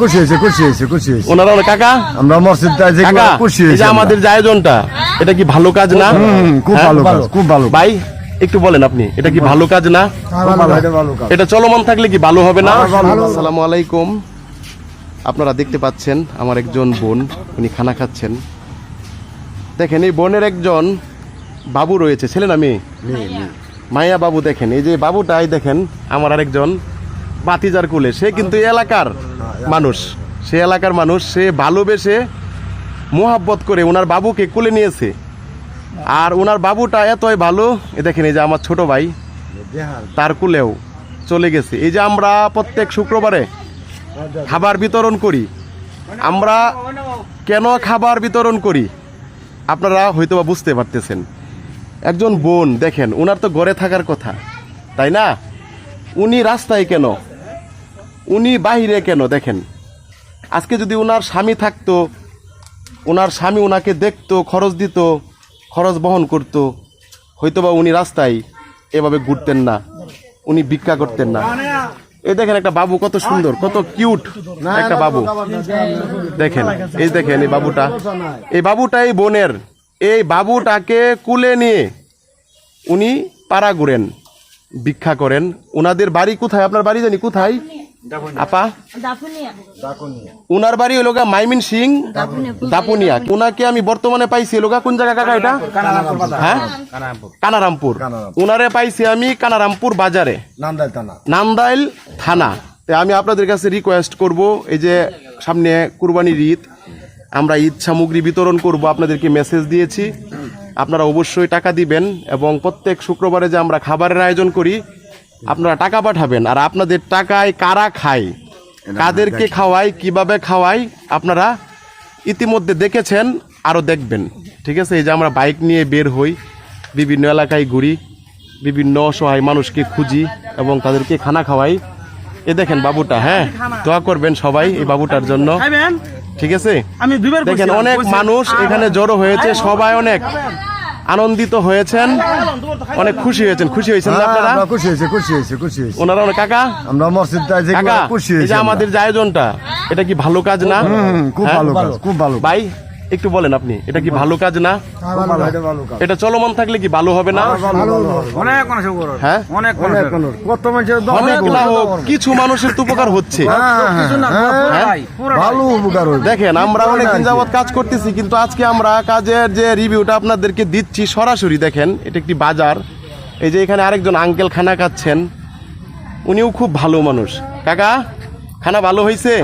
খুশি হয়েছে খুশি হয়েছে খুশি হয়েছে। ওনারা ওনার কাকা? আমরা মসজিদ কাকা খুশি হয়েছে আমাদের যে আয়োজনটা এটা কি ভালো কাজ না? খুব হ্যাঁ? ভালো কাজ খুব ভালো ভাই একটু বলেন আপনি এটা কি ভালো। কাজ না? এটা চলমান থাকলে কি ভালো হবে না। আসসালামু আলাইকুম। আপনারা দেখতে পাচ্ছেন আমার একজন বোন উনি খানা খাচ্ছেন। দেখেন এই বোনের একজন বাবু রয়েছে ছেলে না মেয়ে? মায়া বাবু দেখেন এই যে বাবুটাই দেখেন আমার আরেকজন। বাতিজার কুলে, সে কিন্তু এলাকার মানুষ। সে এলাকার মানুষ, সে ভালোবেসে মোহাব্বত করে ওনার বাবুকে কুলে নিয়েছে। আর ওনার বাবুটা এতই ভালো, এ দেখেন এই যে আমার ছোট ভাই, তার কুলেও চলে গেছে। এই যে আমরা প্রত্যেক শুক্রবারে খাবার বিতরণ করি। আমরা কেন খাবার বিতরণ করি? আপনারা হয়তো বা বুঝতে পারতেছেন। একজন বোন, দেখেন ওনার তো ঘরে থাকার কথা, তাই না? উনি রাস্তায় কেন উনি বাহিরে কেন দেখেন? আজকে যদি ওনার স্বামী থাকতো ওনার স্বামী ওনাকে দেখতো, খরচ দিত, খরচ বহন করতো, হয়তোবা উনি রাস্তায় এভাবে ঘুরতেন না, উনি ভিক্ষা করতেন না। এই দেখেন একটা বাবু কত সুন্দর, কত কিউট একটা বাবু। দেখেন, এই দেখেন এই বাবুটা। এই বাবুটা এই বোনের। এই বাবুটাকে কুলে নিয়ে উনি পাড়া ঘুরেন, ভিক্ষা করেন। ওনাদের বাড়ি কোথায়? আপনার বাড়ি জানি কোথায়? আপা? উনার বাড়ি হলো গা মাইমিন সিং। দাপুনিয়া উনাকে আমি বর্তমানে পাইছি হলো কোন জায়গা কাকা এটা? হ্যাঁ? কানারামপুর। উনারে পাইছি আমি কানারামপুর বাজারে। নান্দাইল থানা। আমি আপনাদের কাছে রিকোয়েস্ট করব এই যে সামনে কুরবানির ঈদ আমরা ঈদ সামগ্রী বিতরণ করব আপনাদেরকে মেসেজ দিয়েছি। আপনারা অবশ্যই টাকা দিবেন এবং প্রত্যেক শুক্রবারে যে আমরা খাবারের আয়োজন করি আপনারা টাকা পাঠাবেন আর আপনাদের টাকায় কারা খায়? কাদেরকে খাওয়াই কীভাবে খাওয়াই আপনারা ইতিমধ্যে দেখেছেন আরও দেখবেন। ঠিক আছে এই যে আমরা বাইক নিয়ে বের হই বিভিন্ন এলাকায় ঘুরি বিভিন্ন অসহায় মানুষকে খুঁজি এবং তাদেরকে খানা খাওয়াই। এ দেখেন বাবুটা হ্যাঁ? দোয়া করবেন সবাই এই বাবুটার জন্য। ঠিক আছে? দেখেন অনেক মানুষ এখানে জড়ো হয়েছে সবাই অনেক। আনন্দিত হয়েছেন। অনেক খুশি হয়েছেন। খুশি হয়েছেন হ্যাঁ, আপনারা? খুশি হয়েছে খুশি হয়েছে খুশি হয়েছে। ওনারা অনেক কাকা? আমরা মসজিদ যেগুলো খুশি হয়েছে আমাদের যে আয়োজনটা এটা কি ভালো কাজ না? খুব হ্যাঁ? ভালো কাজ খুব ভালো ভাই একটু বলেন আপনি এটা কি ভালো কাজ না? এটা ভালো কাজ। এটা চলমান থাকলে কি ভালো হবে না। অনেক হ্যাঁ। কত। কিছু মানুষের তো উপকার হচ্ছে। হ্যাঁ, হ্যাঁ, কিছু না, হ্যাঁ, ভালো উপকার দেখেন আমরা অনেক দিন যাবত কাজ করতেছি কিন্তু আজকে আমরা কাজের যে রিভিউটা আপনাদেরকে দিচ্ছি সরাসরি দেখেন এটা একটি বাজার। এই যে এখানে আরেকজন আঙ্কেল খানা খাচ্ছেন উনিও খুব ভালো মানুষ। কাকা খানা ভালো হয়েছে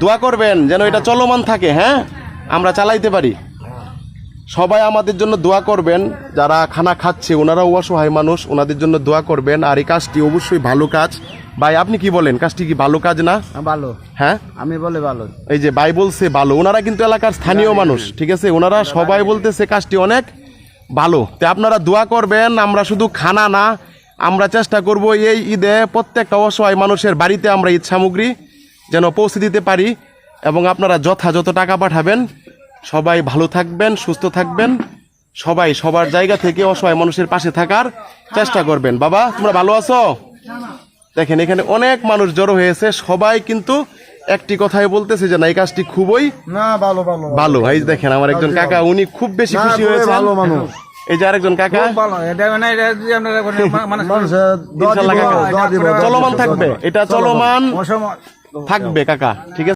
দোয়া করবেন যেন এটা চলমান থাকে হ্যাঁ? আমরা চালাইতে পারি। সবাই আমাদের জন্য দোয়া করবেন। যারা খানা খাচ্ছে ওনারাও অসহায় মানুষ ওনাদের জন্য দোয়া করবেন। আর এই কাজটি অবশ্যই ভালো কাজ। ভাই আপনি কি বলেন? কাজটি কি ভালো কাজ না? ভালো। হ্যাঁ? আমি বলে ভালো। এই যে ভাই বলছে ভালো। ওনারা কিন্তু এলাকার স্থানীয় মানুষ ঠিক আছে? ওনারা সবাই বলতেছে কাজটি অনেক ভালো। তো আপনারা দোয়া করবেন আমরা শুধু খানা না আমরা চেষ্টা করব এই ঈদে প্রত্যেকটা অসহায় মানুষের বাড়িতে আমরা ঈদ সামগ্রী যেন পৌঁছে দিতে পারি। এবং আপনারা যথাযথ টাকা পাঠাবেন। সবাই ভালো থাকবেন সুস্থ থাকবেন। সবাই সবার জায়গা থেকে অসহায় মানুষের পাশে থাকার চেষ্টা করবেন। বাবা তোমরা ভালো আছো? দেখেন এখানে অনেক মানুষ জড়ো হয়েছে। সবাই কিন্তু একটি কথাই বলতেছে যে না এই কাজটি খুবই না ভালো ভালো ভালো। এই দেখেন আমার একজন কাকা উনি খুব বেশি খুশি হয়েছে ভালো মানুষ। এই যে আরেকজন কাকা। মানে চলমান থাকবে। এটা চলমান। থাকবে কাকা। ঠিক আছে?